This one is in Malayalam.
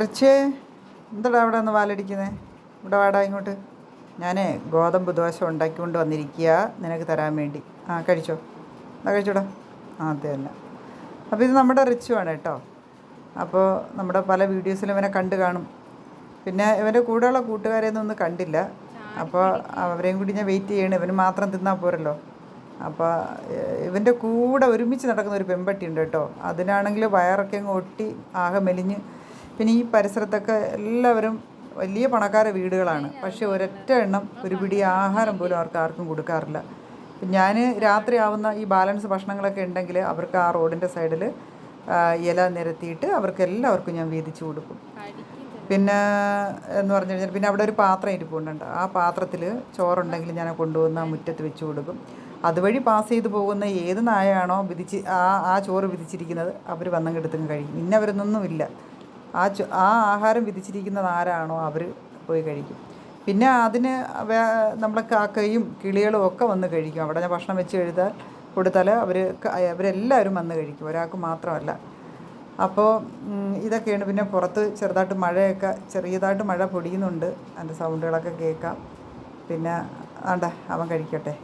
റിച്ചേ എന്താടാ അവിടെ ഒന്ന് വാലടിക്കുന്നത് ഇവിടെ വാടാ ഇങ്ങോട്ട്. ഞാൻ ഗോതമ്പ് ദോശ ഉണ്ടാക്കിക്കൊണ്ട് വന്നിരിക്കുക നിനക്ക് തരാൻ വേണ്ടി. ആ കഴിച്ചോ? എന്നാ കഴിച്ചോടാ? ആ അത് തന്നെ. അപ്പോൾ ഇത് നമ്മുടെ റിച്ചുവാണ് കേട്ടോ. അപ്പോൾ നമ്മുടെ പല വീഡിയോസിലും ഇവനെ കണ്ട് കാണും. പിന്നെ ഇവന്റെ കൂടെയുള്ള കൂട്ടുകാരെയൊന്നും ഒന്നും കണ്ടില്ല. അപ്പോൾ അവരെയും കൂടി ഞാൻ വെയിറ്റ് ചെയ്യണം. ഇവന് മാത്രം തിന്നാൽ പോരല്ലോ. അപ്പോൾ ഇവന്റെ കൂടെ ഒരുമിച്ച് നടക്കുന്ന ഒരു പെമ്പട്ടി ഉണ്ട് കേട്ടോ. അതിനാണെങ്കിൽ വയറൊക്കെ അങ്ങ് ഒട്ടി ആകെ മെലിഞ്ഞ് പിന്നെ ഈ പരിസരത്തൊക്കെ എല്ലാവരും വലിയ പണക്കാര വീടുകളാണ്. പക്ഷേ ഒരൊറ്റ എണ്ണം ഒരു പിടി ആഹാരം പോലും അവർക്ക് ആർക്കും കൊടുക്കാറില്ല. ഞാൻ രാത്രി ആവുന്ന ഈ ബാലൻസ് ഭക്ഷണങ്ങളൊക്കെ ഉണ്ടെങ്കിൽ അവർക്ക് ആ റോഡിന്റെ സൈഡിൽ ഇല നിരത്തിയിട്ട് അവർക്ക് എല്ലാവർക്കും ഞാൻ വീതിച്ചു കൊടുക്കും. പിന്നെ എന്ന് പറഞ്ഞു കഴിഞ്ഞാൽ പിന്നെ അവിടെ ഒരു പാത്രം ഇരിപ്പുണ്ട്. ആ പാത്രത്തിൽ ചോറുണ്ടെങ്കിൽ ഞാൻ കൊണ്ടുവന്ന് മുറ്റത്ത് വെച്ച് കൊടുക്കും. അതുവഴി പാസ് ചെയ്ത് പോകുന്ന ഏത് നായയാണോ വിധിച്ച് ആ ആ ചോറ് വിധിച്ചിരിക്കുന്നത് അവർ വന്നങ്ങെടുത്തും കഴിയും ഇന്നവരൊന്നൊന്നുമില്ല ആ ആ ആഹാരം വിധിച്ചിരിക്കുന്നത് ആരാണോ അവർ പോയി കഴിക്കും. പിന്നെ അതിന് വേ നമ്മളെ കാക്കയും കിളികളും ഒക്കെ വന്ന് കഴിക്കും. അവിടെ ഞാൻ ഭക്ഷണം വെച്ച് കഴുതാൽ കൊടുത്താൽ അവർ അവരെല്ലാവരും വന്ന് കഴിക്കും. ഒരാൾക്ക് മാത്രമല്ല. അപ്പോൾ ഇതൊക്കെയാണ്. പിന്നെ പുറത്ത് ചെറുതായിട്ട് മഴയൊക്കെ ചെറിയതായിട്ട് മഴ പൊടിയുന്നുണ്ട്. അതിന്റെ സൗണ്ടുകളൊക്കെ കേൾക്കാം. പിന്നെ ആണ്ട അവൻ കഴിക്കട്ടെ.